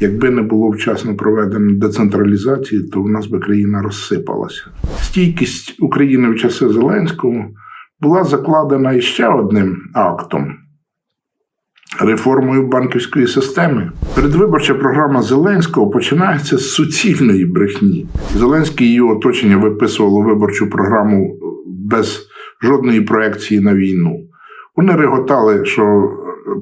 Якби не було вчасно проведено децентралізації, то в нас би країна розсипалася. Стійкість України в часи Зеленського була закладена іще одним актом. Реформою банківської системи передвиборча програма Зеленського починається з суцільної брехні. Зеленський і його оточення виписувало виборчу програму без жодної проекції на війну. Вони реготали, що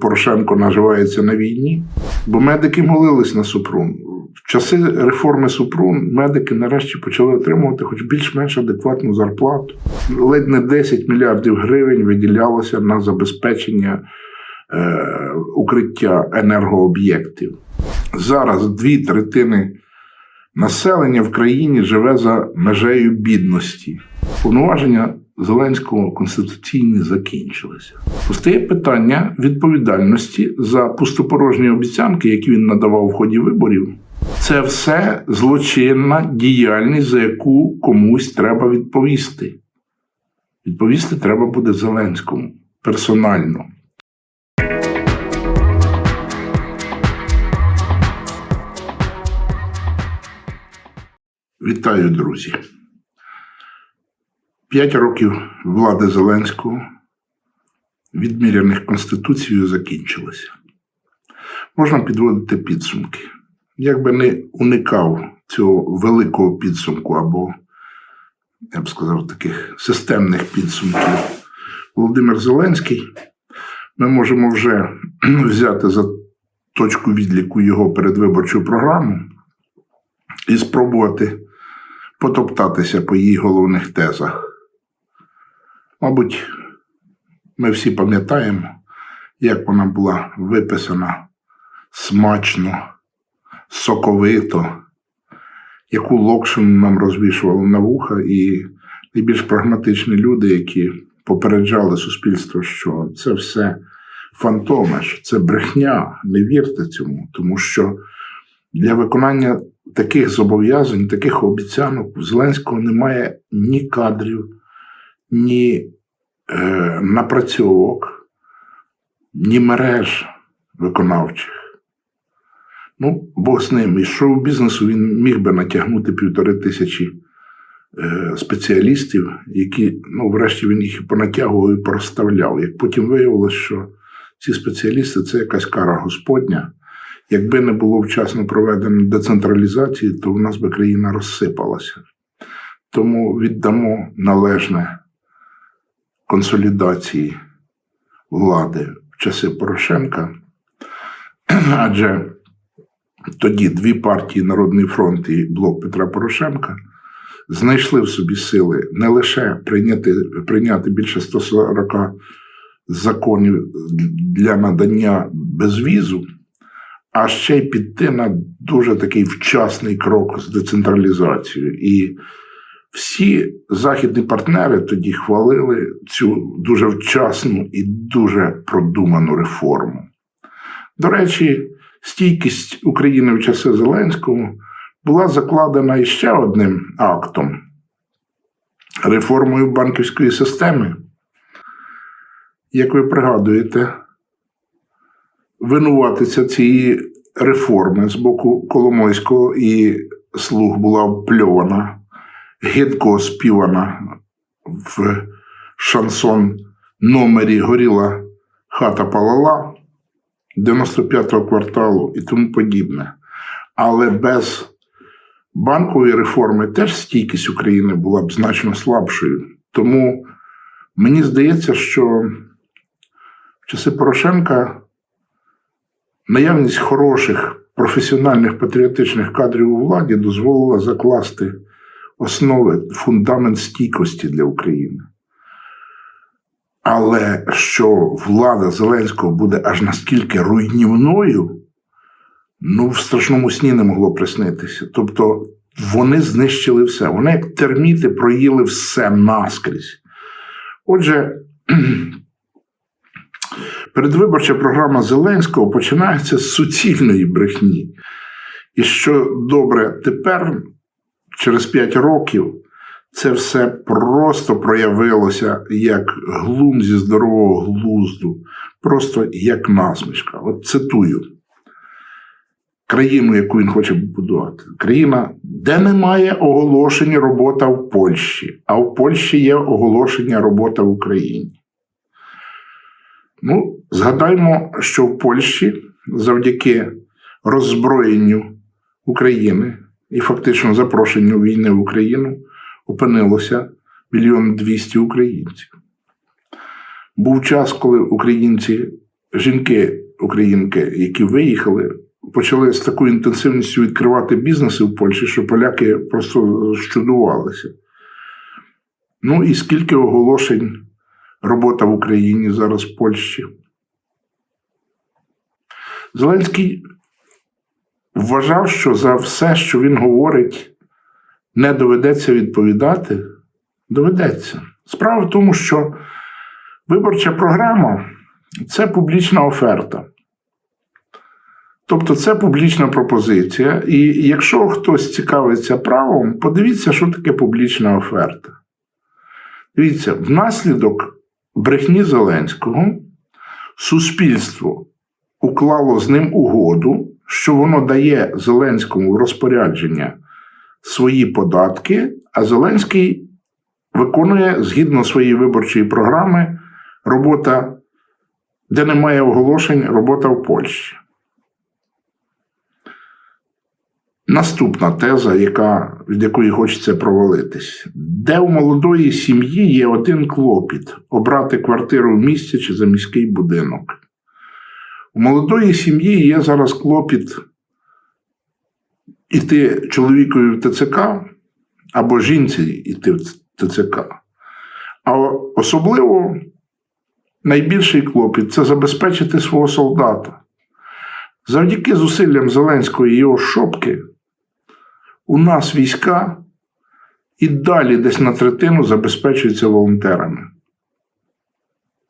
Порошенко наживається на війні, бо медики молились на Супрун. В часи реформи Супрун медики нарешті почали отримувати хоч більш-менш адекватну зарплату. Ледь не 10 мільярдів гривень виділялося на забезпечення е, укриття енергооб'єктів. Зараз дві третини населення в країні живе за межею бідності. Повноваження Зеленського конституційні закінчилися. Постає питання відповідальності за пустопорожні обіцянки, які він надавав в ході виборів. Це все злочинна діяльність, за яку комусь треба відповісти. Відповісти треба буде Зеленському персонально. Вітаю, друзі. П'ять років влади Зеленського, відміряних Конституцією, закінчилися. Можна підводити підсумки. Як би не уникав цього великого підсумку або, я б сказав, таких системних підсумків Володимир Зеленський, ми можемо вже взяти за точку відліку його передвиборчу програму і спробувати потоптатися по її головних тезах. Мабуть, ми всі пам'ятаємо, як вона була виписана смачно, соковито, яку локшину нам розвішували на вуха, і найбільш прагматичні люди, які попереджали суспільство, що це все фантоми, що це брехня, не вірте цьому, тому що для виконання таких зобов'язань, таких обіцянок у Зеленського немає ні кадрів, ні е, напрацьовок, ні мереж виконавчих. Ну, Бог з ним. Із шоу-бізнесу він міг би натягнути півтори тисячі е, спеціалістів, які, ну, врешті, він їх і понатягував і проставляв. Як потім виявилося, що ці спеціалісти це якась кара Господня. Якби не було вчасно проведено децентралізації, то в нас би країна розсипалася. Тому віддамо належне консолідації влади в часи Порошенка, адже тоді дві партії Народний фронт і Блок Петра Порошенка знайшли в собі сили не лише прийняти, прийняти більше 140 законів для надання безвізу, а ще й піти на дуже такий вчасний крок з децентралізацією. І всі західні партнери тоді хвалили цю дуже вчасну і дуже продуману реформу. До речі, стійкість України в часи Зеленського була закладена іще одним актом реформою банківської системи. Як ви пригадуєте, винуватиця цієї реформи з боку Коломойського і слуг була опльована, гидко співана в шансон номері Горіла хата палала 95-го кварталу і тому подібне. Але без банкової реформи теж стійкість України була б значно слабшою. Тому мені здається, що в часи Порошенка наявність хороших професіональних патріотичних кадрів у владі дозволила закласти основи, фундамент стійкості для України. Але що влада Зеленського буде аж наскільки руйнівною, ну в страшному сні не могло приснитися. Тобто вони знищили все. Вони, як терміти, проїли все наскрізь. Отже, передвиборча програма Зеленського починається з суцільної брехні. І що добре, тепер, через 5 років, це все просто проявилося як глум зі здорового глузду, просто як насмішка. От цитую. країну, яку він хоче будувати. Країна, де немає оголошення робота в Польщі, а в Польщі є оголошення робота в Україні. Ну, згадаймо, що в Польщі завдяки роззброєнню України і фактично запрошенню війни в Україну опинилося мільйон двісті українців. Був час, коли українці, жінки, українки, які виїхали, почали з такою інтенсивністю відкривати бізнеси в Польщі, що поляки просто щудувалися. Ну і скільки оголошень робота в Україні зараз в Польщі. Зеленський вважав, що за все, що він говорить, не доведеться відповідати. Доведеться. Справа в тому, що виборча програма це публічна оферта. Тобто це публічна пропозиція. І якщо хтось цікавиться правом, подивіться, що таке публічна оферта. Дивіться, внаслідок брехні Зеленського суспільство уклало з ним угоду, що воно дає Зеленському в розпорядження свої податки, а Зеленський виконує згідно своєї виборчої програми робота, де немає оголошень, робота в Польщі. Наступна теза, яка, від якої хочеться провалитись, де у молодої сім'ї є один клопіт обрати квартиру в місті чи за міський будинок. У молодої сім'ї є зараз клопіт іти чоловікові в ТЦК або жінці йти в ТЦК. А особливо найбільший клопіт це забезпечити свого солдата. Завдяки зусиллям Зеленського і його шопки, у нас війська і далі десь на третину забезпечуються волонтерами.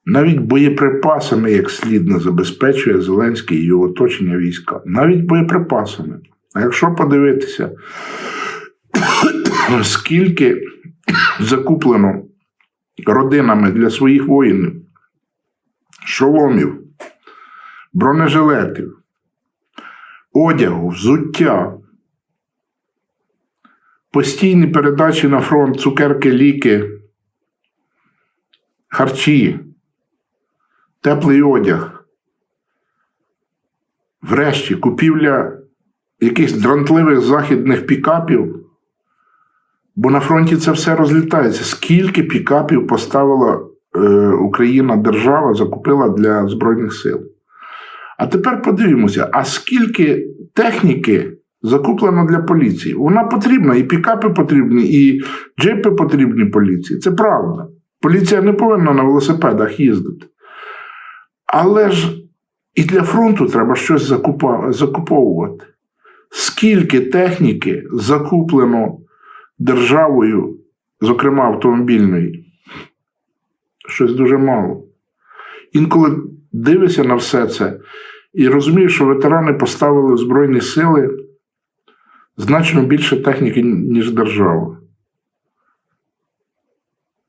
Навіть боєприпасами, як слід не забезпечує Зеленський і його оточення війська. Навіть боєприпасами. А якщо подивитися, скільки закуплено родинами для своїх воїнів, шоломів, бронежилетів, одягу, взуття, постійні передачі на фронт, цукерки, ліки, харчі, теплий одяг. Врешті купівля якихось дрантливих західних пікапів, бо на фронті це все розлітається. Скільки пікапів поставила е, Україна держава, закупила для Збройних сил? А тепер подивимося, а скільки техніки закуплено для поліції? Вона потрібна, і пікапи потрібні, і джипи потрібні поліції. Це правда. Поліція не повинна на велосипедах їздити. Але ж і для фронту треба щось закуповувати. Скільки техніки закуплено державою, зокрема автомобільної? Щось дуже мало. Інколи дивишся на все це і розумієш, що ветерани поставили в Збройні сили значно більше техніки, ніж держава.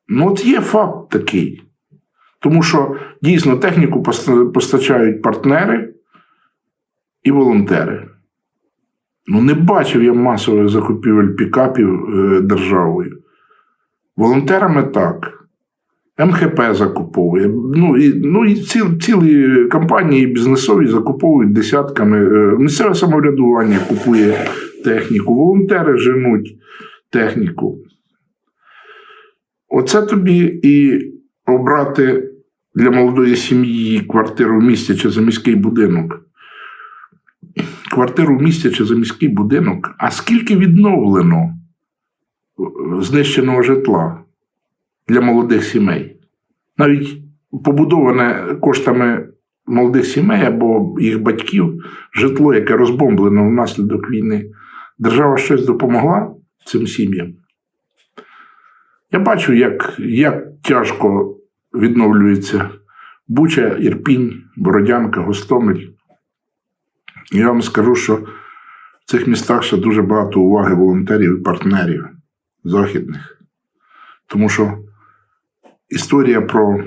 Ну, от є факт такий. Тому що дійсно техніку постачають партнери і волонтери. Ну, не бачив я масових закупівель пікапів е, державою. Волонтерами так. МХП закуповує. Ну і ну, і ціл, цілі компанії бізнесові закуповують десятками. Е, місцеве самоврядування купує техніку, волонтери женуть техніку. Оце тобі і обрати для молодої сім'ї квартиру в місті чи за міський будинок. Квартиру в місті чи за міський будинок. А скільки відновлено е, знищеного житла для молодих сімей? Навіть побудоване коштами молодих сімей або їх батьків житло, яке розбомблено внаслідок війни. Держава щось допомогла цим сім'ям. Я бачу, як, як тяжко відновлюється Буча, Ірпінь, Бородянка, Гостомель. Я вам скажу, що в цих містах ще дуже багато уваги волонтерів і партнерів західних. Тому що історія про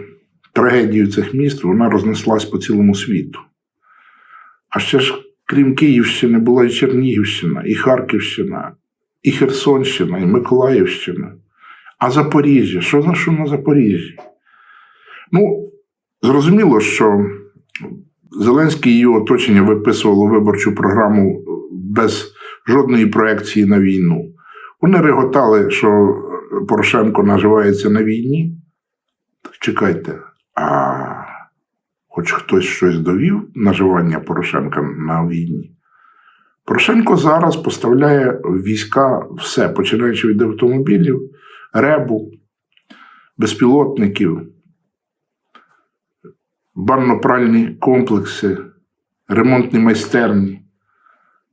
трагедію цих міст вона рознеслась по цілому світу. А ще ж крім Київщини, була і Чернігівщина, і Харківщина, і Херсонщина, і Миколаївщина. А Запоріжжя, що на що на Запоріжжі? Ну, зрозуміло, що Зеленський і його оточення виписувало виборчу програму без жодної проекції на війну. Вони реготали, що Порошенко наживається на війні. Так чекайте, а хоч хтось щось довів наживання Порошенка на війні. Порошенко зараз поставляє війська все, починаючи від автомобілів, ребу, безпілотників, банно-пральні комплекси, ремонтні майстерні.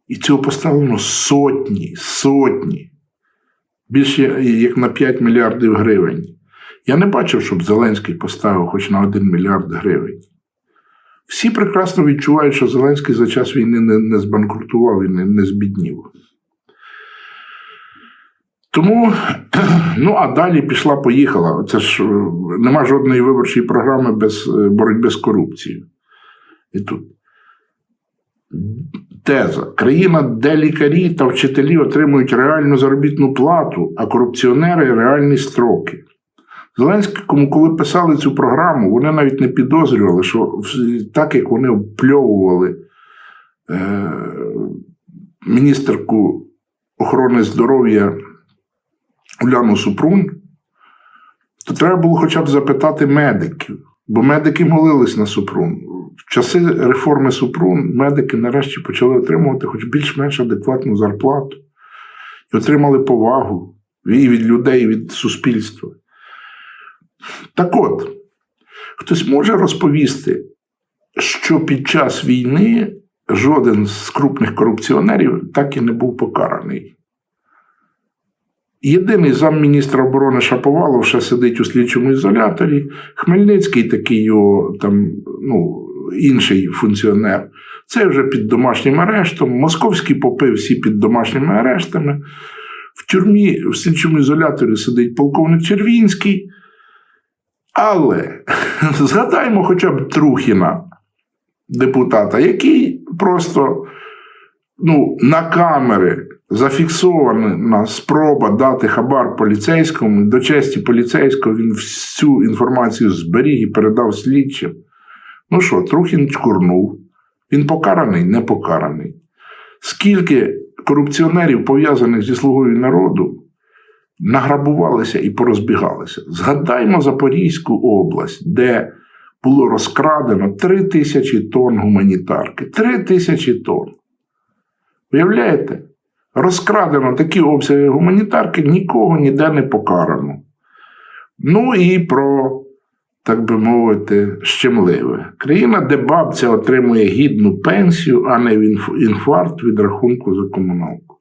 І цього поставлено сотні, сотні, більше як на 5 мільярдів гривень. Я не бачив, щоб Зеленський поставив хоч на 1 мільярд гривень. Всі прекрасно відчувають, що Зеленський за час війни не, не збанкрутував і не, не збіднів. Тому, ну а далі пішла, поїхала. Це ж е, нема жодної виборчої програми без е, боротьби з корупцією. І тут теза: країна, де лікарі та вчителі отримують реальну заробітну плату, а корупціонери реальні строки. Зеленському, коли писали цю програму, вони навіть не підозрювали, що так як вони впльовували е, міністерку охорони здоров'я Уляну Супрун, то треба було хоча б запитати медиків, бо медики молились на Супрун. В часи реформи Супрун медики нарешті почали отримувати хоч більш-менш адекватну зарплату і отримали повагу і від людей, і від суспільства. Так от, хтось може розповісти, що під час війни жоден з крупних корупціонерів так і не був покараний. Єдиний замміністра оборони Шаповалов ще сидить у слідчому ізоляторі. Хмельницький такий його там, ну, інший функціонер. Це вже під домашнім арештом. Московські попи всі під домашніми арештами. В тюрмі в слідчому ізоляторі сидить полковник Червінський. Але згадаймо хоча б Трухіна, депутата, який просто ну, на камери зафіксована спроба дати хабар поліцейському. До честі поліцейського він всю інформацію зберіг і передав слідчим. Ну що, Трухін чкурнув. Він покараний, не покараний. Скільки корупціонерів, пов'язаних зі слугою народу, награбувалися і порозбігалися. Згадаймо Запорізьку область, де було розкрадено 3 тисячі тонн гуманітарки. 3 тисячі тонн. Уявляєте? Розкрадено такі обсяги гуманітарки, нікого ніде не покарано. Ну і про, так би мовити, щемливе. Країна, де бабця отримує гідну пенсію, а не інфаркт від рахунку за комуналку.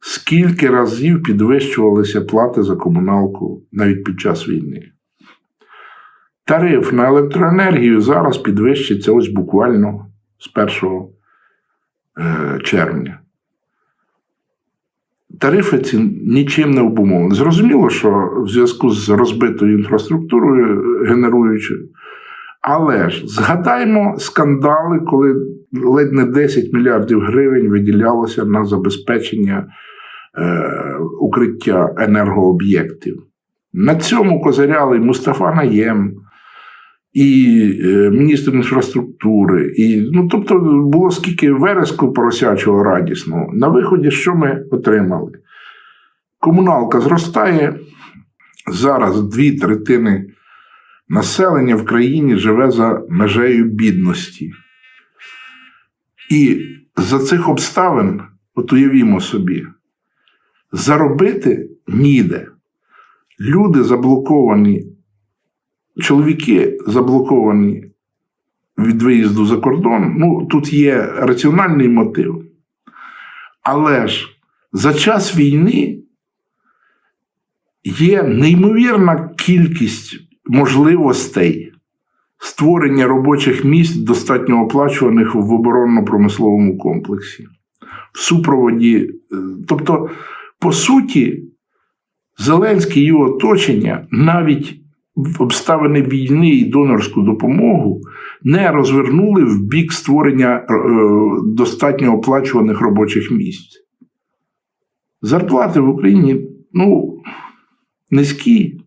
Скільки разів підвищувалися плати за комуналку навіть під час війни? Тариф на електроенергію зараз підвищиться ось буквально з 1 е, червня. Тарифи ці нічим не обумовлені. Зрозуміло, що в зв'язку з розбитою інфраструктурою генеруючою. Але ж згадаймо скандали, коли ледь не 10 мільярдів гривень виділялося на забезпечення е, укриття енергооб'єктів. На цьому козиряли Мустафа Наєм, і е, міністр інфраструктури. І, ну, Тобто було скільки вереску поросячого радісного. На виході, що ми отримали? Комуналка зростає. Зараз дві третини населення в країні живе за межею бідності. І за цих обставин, от уявімо собі, заробити ніде. Люди заблоковані, чоловіки заблоковані від виїзду за кордон. Ну, тут є раціональний мотив. Але ж за час війни є неймовірна кількість можливостей створення робочих місць, достатньо оплачуваних в оборонно-промисловому комплексі, в супроводі. Е, тобто, по суті, Зеленський і його оточення навіть обставини війни і донорську допомогу не розвернули в бік створення е, достатньо оплачуваних робочих місць. Зарплати в Україні ну, низькі.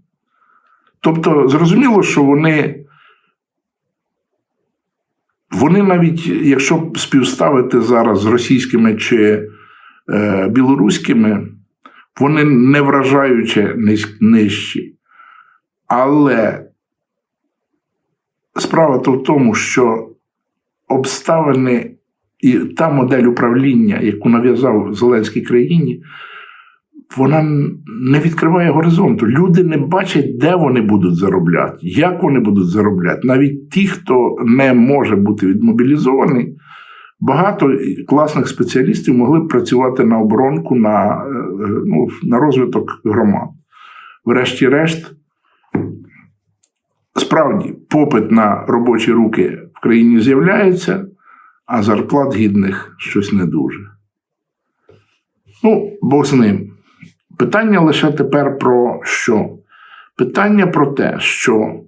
Тобто, зрозуміло, що вони, вони навіть, якщо співставити зараз з російськими чи е, білоруськими, вони не вражаюче нижчі. Але справа то в тому, що обставини і та модель управління, яку нав'язав Зеленській країні, вона не відкриває горизонту. Люди не бачать, де вони будуть заробляти, як вони будуть заробляти. Навіть ті, хто не може бути відмобілізований, багато класних спеціалістів могли б працювати на оборонку, на, е, ну, на розвиток громад. Врешті-решт, справді, попит на робочі руки в країні з'являється, а зарплат гідних щось не дуже. Ну, Бог з ним. Питання лише тепер про що? Питання про те, що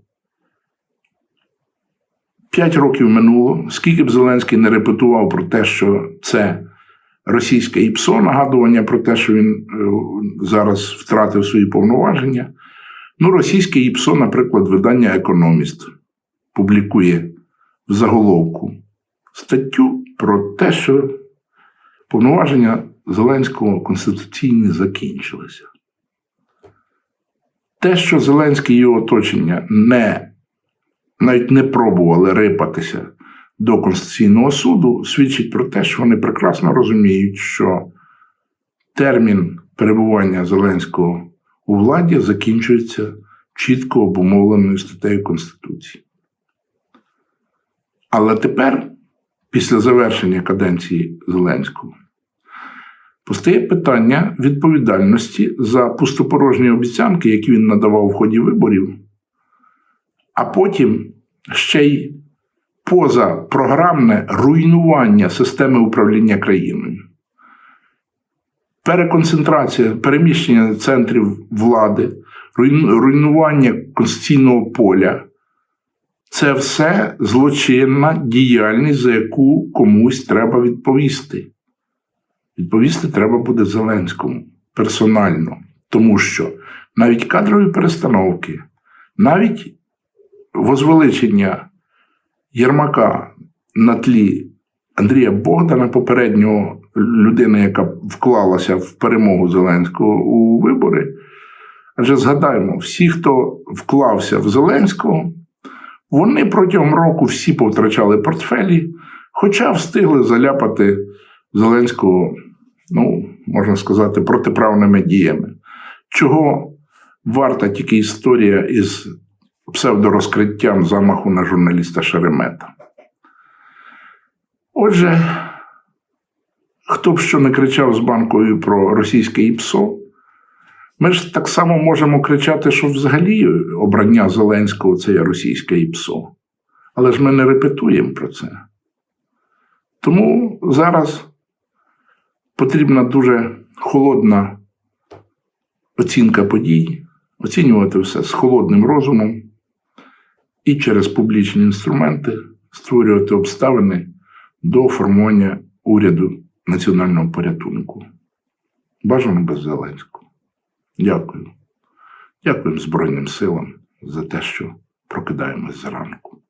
5 років минуло, скільки б Зеленський не репетував про те, що це російське ІПСО, нагадування про те, що він е, зараз втратив свої повноваження. Ну, російське ІПСО, наприклад, видання Економіст публікує в заголовку статтю про те, що повноваження Зеленського конституційні закінчилися. Те, що Зеленський і його оточення не, навіть не пробували рипатися до Конституційного суду, свідчить про те, що вони прекрасно розуміють, що термін перебування Зеленського у владі закінчується чітко обумовленою статтею Конституції. Але тепер, після завершення каденції Зеленського, постає питання відповідальності за пустопорожні обіцянки, які він надавав в ході виборів, а потім ще й позапрограмне руйнування системи управління країною. Переконцентрація, переміщення центрів влади, руйнування конституційного поля це все злочинна діяльність, за яку комусь треба відповісти. Відповісти треба буде Зеленському персонально, тому що навіть кадрові перестановки, навіть возвеличення Єрмака на тлі Андрія Богдана, попереднього людини, яка вклалася в перемогу Зеленського у вибори. Адже згадаємо, всі, хто вклався в Зеленського, вони протягом року всі повтрачали портфелі, хоча встигли заляпати Зеленського, ну, можна сказати, протиправними діями. Чого варта тільки історія із псевдорозкриттям замаху на журналіста Шеремета. Отже, хто б що не кричав з банкою про російське ІПСО, ми ж так само можемо кричати, що взагалі обрання Зеленського це є російське ІПСО. Але ж ми не репетуємо про це. Тому зараз потрібна дуже холодна оцінка подій, оцінювати все з холодним розумом і через публічні інструменти створювати обставини до формування уряду національного порятунку. Бажано без Зеленського. Дякую. Дякуємо Збройним силам за те, що прокидаємось зранку.